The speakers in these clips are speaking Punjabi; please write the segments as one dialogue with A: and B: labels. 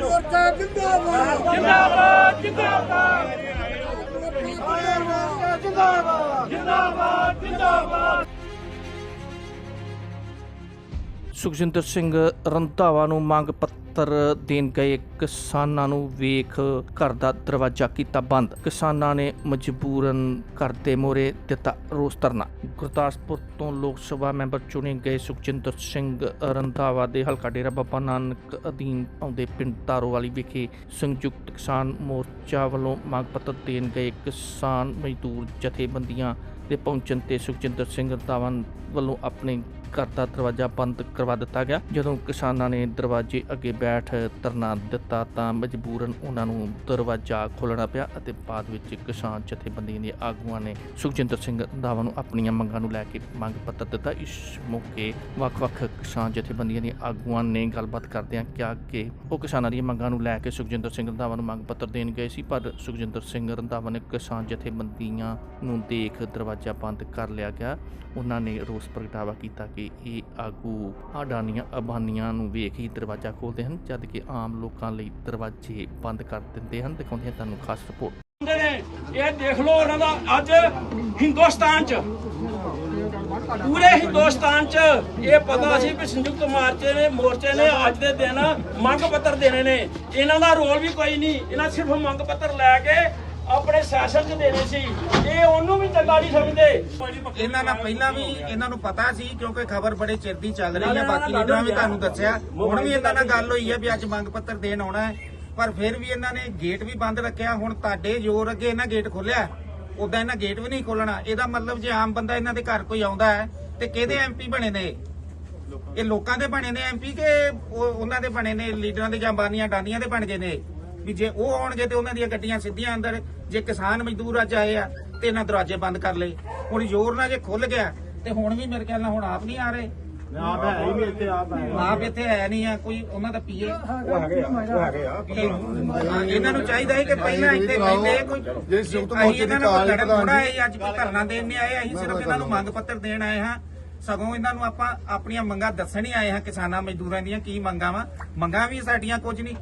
A: ਮੋਰਚਾ ਜਿੰਦਾਬਾਦ ਜਿੰਦਾਬਾਦ। ਜਿੰਦਾਬਾਦ ਜਿੰਦਾਬਾਦ। ਜਿੰਦਾਬਾਦ ਜਿੰਦਾਬਾਦ।
B: ਸੁਖਜਿੰਦਰ ਸਿੰਘ ਰੰਧਾਵਾ ਨੂੰ ਮੰਗ ਪੱਤਰ ਦੇਣ ਗਏ। ਕਿਸਾਨਾਂ ਨੂੰ ਵੇਖ ਘਰ ਦਾ ਦਰਵਾਜ਼ਾ ਕੀਤਾ ਬੰਦ। ਕਿਸਾਨਾਂ ਨੇ ਮਜਬੂਰਨ ਘਰ ਦੇ ਮੋਰੇ ਦਿੱਤਾ ਰੋਸ ਧਰਨਾ। ਗੁਰਦਾਸਪੁਰ ਤੋਂ ਲੋਕ ਸਭਾ ਮੈਂਬਰ ਚੁਣੇ ਗਏ ਸੁਖਜਿੰਦਰ ਸਿੰਘ ਰੰਧਾਵਾ ਦੇ ਹਲਕਾ ਡੇਰਾ ਬਾਬਾ ਨਾਨਕ ਅਧੀਨ ਆਉਂਦੇ ਪਿੰਡ ਤਾਰੋਵਾਲੀ ਵਿਖੇ ਸੰਯੁਕਤ ਕਿਸਾਨ ਮੋਰਚਾ ਵੱਲੋਂ ਮੰਗ ਪੱਤਰ ਦੇਣ ਗਏ। ਕਿਸਾਨ ਮਜ਼ਦੂਰ ਜਥੇਬੰਦੀਆਂ ਦੇ ਪਹੁੰਚਣ ਤੇ ਸੁਖਜਿੰਦਰ ਸਿੰਘ ਰੰਧਾਵਾ ਵੱਲੋਂ ਆਪਣੇ ਘਰ ਦਾ ਦਰਵਾਜ਼ਾ ਬੰਦ ਕਰਵਾ ਦਿੱਤਾ ਗਿਆ। ਜਦੋਂ ਕਿਸਾਨਾਂ ਨੇ ਦਰਵਾਜ਼ੇ ਅੱਗੇ ਬੈਠ ਧਰਨਾ ਦਿੱਤਾ ਤਾਂ ਮਜਬੂਰਨ ਉਹਨਾਂ ਨੂੰ ਦਰਵਾਜ਼ਾ ਖੋਲਣਾ ਪਿਆ ਅਤੇ ਬਾਅਦ ਵਿੱਚ ਕਿਸਾਨ ਜਥੇਬੰਦੀਆਂ ਦੇ ਆਗੂਆਂ ਨੇ ਸੁਖਜਿੰਦਰ ਸਿੰਘ ਰੰਧਾਵਾ ਨੂੰ ਆਪਣੀਆਂ ਮੰਗਾਂ ਨੂੰ ਲੈ ਕੇ ਮੰਗ ਪੱਤਰ ਦਿੱਤਾ। ਇਸ ਮੌਕੇ ਵੱਖ-ਵੱਖ ਕਿਸਾਨ ਜਥੇਬੰਦੀਆਂ ਦੇ ਆਗੂਆਂ ਨੇ ਗੱਲਬਾਤ ਕਰਦਿਆਂ ਕਿਹਾ ਕਿ ਉਹ ਕਿਸਾਨਾਂ ਦੀਆਂ ਮੰਗਾਂ ਨੂੰ ਲੈ ਕੇ ਸੁਖਜਿੰਦਰ ਸਿੰਘ ਰੰਧਾਵਾ ਨੂੰ ਮੰਗ ਪੱਤਰ ਦੇਣ ਗਏ ਸੀ, ਪਰ ਸੁਖਜਿੰਦਰ ਸਿੰਘ ਰੰਧਾਵਾ ਨੇ ਕਿਸਾਨ ਜਥੇਬੰਦੀਆਂ ਨੂੰ ਦੇਖ ਦਰਵਾਜ਼ਾ ਬੰਦ ਕਰ ਲਿਆ ਗਿਆ। ਉਹਨਾਂ ਨੇ ਰੋਸ ਪ੍ਰਗਟਾਵਾ ਕੀਤਾ ਕਿ ਇਹ ਆਗੂ ਅਡਾਨੀਆਂ ਅਬਾਨੀਆਂ ਨੂੰ ਵੇਖ ਹੀ ਦਰਵਾਜ਼ਾ ਖੋਲ੍ਹਦੇ ਹਨ, ਜਦ ਕਿ ਆਮ ਲੋਕਾਂ ਲਈ ਦਰਵਾਜ਼ੇ ਬੰਦ ਕਰ ਦਿੰਦੇ ਹਨ, ਦਿਖਾਉਂਦੇ ਹਾਂ ਤੁਹਾਨੂੰ ਖਾਸ ਰਿਪੋਰਟ।
A: ਨੇ, ਇਹ ਦੇਖ ਲਓ ਉਹਨਾਂ ਦਾ ਅੱਜ ਹਿੰਦੁਸਤਾਨ ਚ। ਪੂਰੇ ਹਿੰਦੁਸਤਾਨ ਚ ਇਹ ਪਤਾ ਸੀ ਕਿ ਸੰਯੁਕਤ ਮਾਰਚੇ ਨੇ, ਮੋਰਚੇ ਨੇ ਅੱਜ ਦੇ ਦਿਨ ਮੰਗ ਪੱਤਰ ਦੇਣੇ ਨੇ। ਇਹਨਾਂ ਦਾ ਰੋਲ ਵੀ ਕੋਈ ਨਹੀਂ, ਇਹਨਾਂ ਸਿਰਫ ਮੰਗ ਪੱਤਰ ਲੈ ਕੇ ਆਪਣੇ ਸੈਸ਼ਨ ਚ ਦੇਣੇ ਸੀ। ਇਹ ਉਹਨੂੰ ਵੀ ਚੰਗਾ ਨਹੀਂ ਸਮਝਦੇ।
C: ਇਹਨਾਂ ਨਾਲ ਪਹਿਲਾਂ ਵੀ ਇਹਨਾਂ ਨੂੰ ਪਤਾ ਸੀ ਕਿਉਂਕਿ ਖਬਰ ਬੜੇ ਚਿਰ ਦੀ ਚੱਲ ਰਹੀ ਹੈ ਬਾਕੀ ਲੀਡਰਾਂ ਵੀ ਤੁਹਾਨੂੰ ਦੱਸਿਆ। ਹੁਣ ਵੀ ਇਹਨਾਂ ਨਾਲ ਗੱਲ ਹੋਈ ਹੈ ਵੀ ਅੱਜ ਮੰਗ ਪੱਤਰ ਦੇਣ ਆਉਣਾ ਹੈ ਪਰ ਫਿਰ ਵੀ ਇਹਨਾਂ ਨੇ ਗੇਟ ਵੀ ਬੰਦ ਰੱਖਿਆ। ਹੁਣ ਤੁਹਾਡੇ ਜ਼ੋਰ ਅੱਗੇ ਇਹਨਾਂ ਗੇਟ ਖੋਲਿਆ। ਉਦਾਂ ਇਹਨਾਂ ਗੇਟ ਵੀ ਨਹੀਂ ਖੋਲਣਾ। ਇਹਦਾ ਮਤਲਬ ਜੇ ਆਮ ਬੰਦਾ ਇਹਨਾਂ ਦੇ ਘਰ ਕੋਈ ਆਉਂਦਾ ਹੈ ਤੇ ਕਿਹਦੇ ਐਮਪੀ ਬਣੇ ਨੇ? ਇਹ? ਲੋਕਾਂ ਦੇ ਬਣੇ ਨੇ ਐਮਪੀ ਕਿ ਉਹ- ਉਹਨਾਂ ਦੇ ਬਣੇ ਨੇ? ਲੀਡਰਾਂ ਦੇ ਜਾਂ ਬਾਨੀਆਂ ਡਾਨੀਆਂ ਦੇ ਬਣ ਗਏ ਨੇ? ਵੀ ਜੇ ਉਹ ਆਉਣਗੇ ਤੇ ਉਹਨਾਂ ਦੀਆਂ ਗੱਡੀਆਂ ਸਿੱਧੀਆਂ ਅੰਦਰ ਜੇ ਕਿਸਾਨ ਮਜ਼ਦੂਰ ਅੱਜ ਆਏ ਆ ਤੇ ਇਹਨਾਂ ਦਰਵਾਜ਼ੇ ਬੰਦ ਕਰ ਲਏ। ਹੁਣ ਜ਼ੋਰ ਨਾਲ ਜੇ ਖੁੱਲ ਗਿਆ ਤੇ ਹੁਣ ਵੀ ਮੇਰੇ ਖਿਆਲ ਨਾਲ ਹੁਣ ਆਪ ਨਹੀਂ ਆ ਰਹੇ। ਆਪ ਹੈ ਨਹੀਂ ਇੱਥੇ ਆਪ ਹੈ। ਆਪ ਇੱਥੇ ਹੈ ਨਹੀਂ ਆ ਕੋਈ ਉਹਨਾਂ ਦਾ ਪੀਏ। ਉਹ ਹੈਗੇ ਆ ਉਹ ਹੈਗੇ ਆ। ਇਹਨਾਂ ਨੂੰ ਚਾਹੀਦਾ ਹੈ ਕਿ ਪਹਿਲਾਂ ਇੱਥੇ ਬੈਠੇ ਕੋਈ
D: ਜੇ ਸੰਯੁਕਤ ਮੋਰਚੇ ਦੀ ਕਾਲ ਪ੍ਰਧਾਨ ਜੀ।
C: ਅੱਜ ਧਰਨਾ ਦੇਣ ਨਹੀਂ ਆਏ ਅਸੀਂ ਸਿਰਫ ਇਹਨਾਂ ਨੂੰ ਮੰਗ ਪੱਤਰ ਦੇਣ ਆਏ ਹਾਂ। ਸਗੋਂ ਇਹਨਾਂ ਨੂੰ ਆਪਾਂ ਆਪਣੀਆਂ ਮੰਗਾਂ ਦੱਸਣ ਹੀ ਆਏ ਹਾਂ ਕਿਸਾਨਾਂ ਮਜ਼ਦੂਰਾਂ ਦੀਆਂ ਕੀ ਮੰਗਾਂ ਵਾ। ਮੰਗਾਂ ਵੀ ਸਾਡੀਆਂ ਕੁਝ ਨਹੀਂ।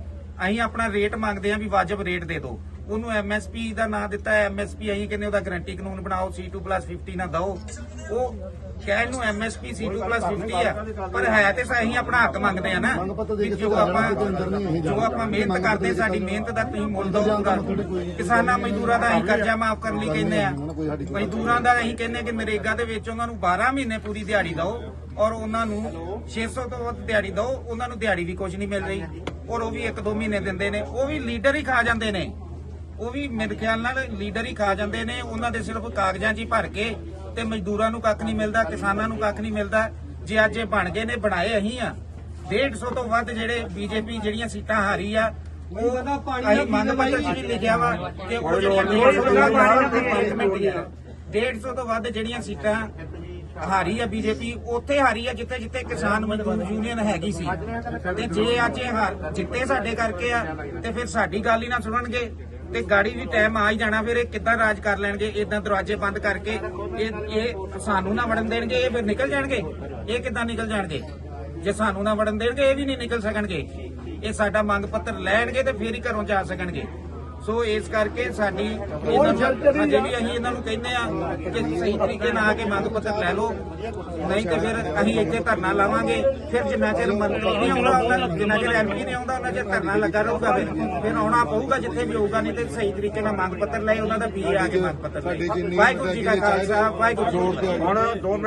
C: ਅਸੀਂ ਆਪਣਾ ਰੇਟ ਮੰਗਦੇ ਹਾਂ ਵੀ ਵਾਜਬ ਰੇਟ ਦੇ ਦਿਓ। ਉਹਨੂੰ ਐਮਐਸਪੀ ਦਾ ਨਾਂ ਦਿੱਤਾ ਹੈ ਐਮਐਸਪੀ ਅਸੀਂ ਕਹਿੰਦੇ ਉਹਦਾ ਗਾਰੰਟੀ ਕਾਨੂੰਨ ਬਣਾਓ C2+50 ਨਾ ਦਿਓ। ਉਹ ਕਹਿਣ ਨੂੰ ਐਮਐਸਪੀ C2+50 ਆ। ਪਰ ਹੈ ਤੇ ਅਸੀਂ ਆਪਣਾ ਹੱਕ ਮੰਗਦੇ ਆ ਨਾ
D: ਮੰਗ ਪੱਤਰ ਦੇ ਕੇ
C: ਜੋ ਆਪਾਂ ਜੋ ਆਪਾਂ ਮਿਹਨਤ ਕਰਦੇ, ਸਾਡੀ ਮਿਹਨਤ ਦਾ ਤੁਸੀਂ ਮੁੱਲ ਦਿਓ ਕਿਸਾਨਾਂ ਮਜ਼ਦੂਰਾਂ ਦਾ ਅਸੀਂ ਕਰਜ਼ਾ ਮਾਫ ਕਰਨ ਲਈ ਕਹਿੰਦੇ ਆ। ਮਜ਼ਦੂਰਾਂ ਦਾ ਅਸੀਂ ਕਹਿੰਦੇ ਕਿ ਨਰੇਗਾ ਦੇ ਵਿੱਚ ਉਹਨਾਂ ਨੂੰ 12 ਮਹੀਨੇ ਪੂਰੀ ਦਿਹਾੜੀ ਦਿਓ ਔਰ ਉਹਨਾਂ ਨੂੰ 600 ਤੋਂ ਵੱਧ ਦਿਹਾੜੀ ਦਿਓ। ਉਹਨਾਂ ਨੂੰ ਦਿਹਾੜੀ ਵੀ ਕੁਝ ਨਹੀਂ ਮਿਲ ਰਹੀ। ਔਰ ਉਹ ਵੀ 1-2 ਮਹੀਨੇ ਦਿੰਦੇ ਨੇ। ਉਹ ਵੀ ਲੀਡਰ ਹੀ ਖਾ ਜਾਂਦੇ ਨੇ। ਉਹ ਵੀ ਮੇਰੇ ਖਿਆਲ ਨਾਲ ਲੀਡਰ ਹੀ ਖਾ ਜਾਂਦੇ ਨੇ। ਉਹਨਾਂ ਦੇ ਸਿਰਫ ਕਾਗਜ਼ਾਂ 'ਚ ਹੀ ਭਰ ਕੇ ਤੇ ਮਜ਼ਦੂਰਾਂ ਨੂੰ ਕੱਖ ਨਹੀਂ ਮਿਲਦਾ ਕਿਸਾਨਾਂ ਨੂੰ ਕੱਖ ਨਹੀਂ ਮਿਲਦਾ। ਜੇ ਅੱਜ ਇਹ ਬਣ ਗਏ ਨੇ ਬਣਾਏ ਅਸੀਂ ਆ। 150 ਤੋਂ ਵੱਧ ਜਿਹੜੇ ਬੀਜੇਪੀ ਜਿਹੜੀਆਂ ਸੀਟਾਂ ਹਾਰੀ ਆ ਉਹ ਅਸੀਂ ਮੰਗ ਪੱਤਰ 'ਚ ਵੀ ਲਿਖਿਆ ਵਾ ਕਿ ਉਹ ਜਿਹੜੀਆਂ 150 ਤੋਂ ਵੱਧ ਕਮੇਟੀ ਆ। 150 ਤੋਂ ਵੱਧ ਜਿਹੜੀਆਂ ਸੀਟਾਂ ਹਾਰੀ ਆ ਬੀਜੇਪੀ ਉੱਥੇ ਹਾਰੀ ਆ ਜਿੱਥੇ ਜਿੱਥੇ ਕਿਸਾਨ ਮਜ਼ਦੂਰ ਯੂਨੀਅਨ ਹੈਗੀ ਸੀ। ਤੇ ਜੇ ਅੱਜ ਇਹ ਹਾਰ ਜਿੱਤੇ ਸਾਡੇ ਕਰਕੇ ਆ ਤੇ ਫਿਰ ਸਾਡੀ ਗੱਲ ਹੀ ਨਾ ਸੁਣਨਗੇ। ਤੇ ਗਾੜੀ ਵੀ ਟਾਈਮ ਆ ਹੀ ਜਾਣਾ, ਫਿਰ ਇਹ ਕਿੱਦਾਂ ਰਾਜ ਕਰ ਲੈਣਗੇ? ਇਦਾਂ ਦਰਵਾਜ਼ੇ ਬੰਦ ਕਰਕੇ ਇਹ ਇਹ ਸਾਨੂੰ ਨਾ ਵੜਨ ਦੇਣਗੇ, ਇਹ ਫਿਰ ਨਿਕਲ ਜਾਣਗੇ? ਇਹ ਕਿੱਦਾਂ ਨਿਕਲ ਜਾਣਗੇ? ਜੇ ਸਾਨੂੰ ਨਾ ਵੜਨ ਦੇਣਗੇ, ਇਹ ਵੀ ਨਹੀਂ ਨਿਕਲ ਸਕਣਗੇ। ਇਹ ਸਾਡਾ ਮੰਗ ਪੱਤਰ ਲੈਣਗੇ ਤੇ ਫੇਰ ਹੀ ਘਰੋਂ ਜਾ ਸਕਣਗੇ। ਸੋ ਇਸ ਕਰਕੇ ਸਾਡੀ ਇਹਨਾਂ ਨੂੰ ਅਜੇ ਵੀ ਅਸੀਂ ਇਹਨਾਂ ਨੂੰ ਕਹਿੰਦੇ ਆ ਕਿ ਸਹੀ ਤਰੀਕੇ ਨਾਲ ਆ ਕੇ ਮੰਗ ਪੱਤਰ ਲੈ ਲਓ। ਨਹੀਂ ਤੇ ਫਿਰ ਅਸੀਂ ਇੱਥੇ ਧਰਨਾ ਲਾਵਾਂਗੇ। ਫਿਰ ਜਿੰਨਾ ਚਿਰ ਮੰਤਰੀ ਨਹੀਂ ਆਉਂਦਾ ਉਹਨਾਂ ਜਿੰਨਾ ਚਿਰ ਐਮਪੀ ਨਹੀਂ ਆਉਂਦਾ ਉਹਨਾਂ ਚਿਰ ਧਰਨਾ ਲੱਗਾ ਰਹੂਗਾ ਫਿਰ। ਫਿਰ ਆਉਣਾ ਪਊਗਾ ਜਿੱਥੇ ਵੀ ਹੋਊਗਾ ਨਹੀਂ ਤੇ ਸਹੀ ਤਰੀਕੇ ਨਾਲ ਮੰਗ ਪੱਤਰ ਲੈ ਉਹਨਾਂ ਦਾ ਪੀਏ ਆ ਕੇ ਮੰਗ ਪੱਤਰ ਲੈ ਵਾਹਿਗੁਰੂ ਜੀ ਕਾ ਖਾਲਸਾ ਵਾਹਿਗੁਰੂ ਜੀ ਕੀ ਫਤਿਹ।
D: ਹੁਣ 2